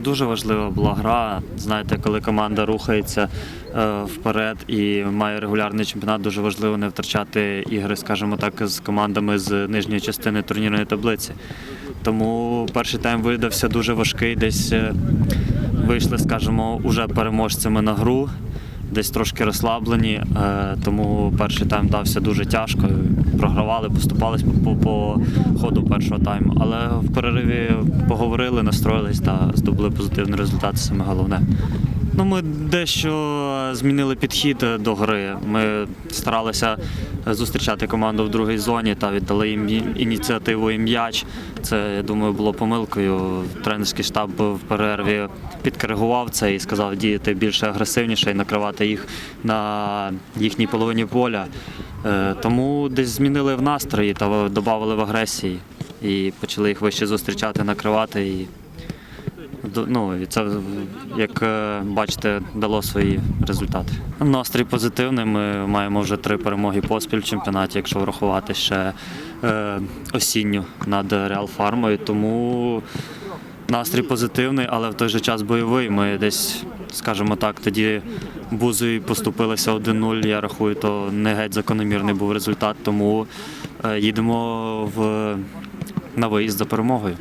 Дуже важлива була гра. Знаєте, коли команда рухається е, вперед і має регулярний чемпіонат, дуже важливо не втрачати ігри, скажімо так, з командами з нижньої частини турнірної таблиці. Тому перший тайм видався дуже важкий. Десь е, вийшли, скажімо, уже переможцями на гру, десь трошки розслаблені. е, Тому перший тайм дався дуже тяжко. Програвали, поступались по, по, ходу першого тайму. Але в перериві поговорили, настроїлись та здобули позитивний результат. Саме головне. Ну, ми дещо змінили підхід до гри. Ми старалися зустрічати команду в другій зоні та віддали їм ініціативу і м'яч. Це, я думаю, було помилкою. Тренерський штаб в перерві підкоригував це і сказав діяти більше агресивніше і накривати їх на їхній половині поля. Е, Тому десь змінили в настрої та додали в агресії і почали їх вище зустрічати, накривати. І Ну, і це, як е, бачите, дало свої результати. Настрій позитивний. Ми маємо вже три перемоги поспіль в чемпіонаті, якщо врахувати ще е, осінню над Реал Фармою. Тому настрій позитивний, але в той же час бойовий. Ми десь, скажімо так, тоді бузою поступилися 1-0. Я рахую, то не геть закономірний був результат. Тому е, їдемо в, на виїзд за перемогою.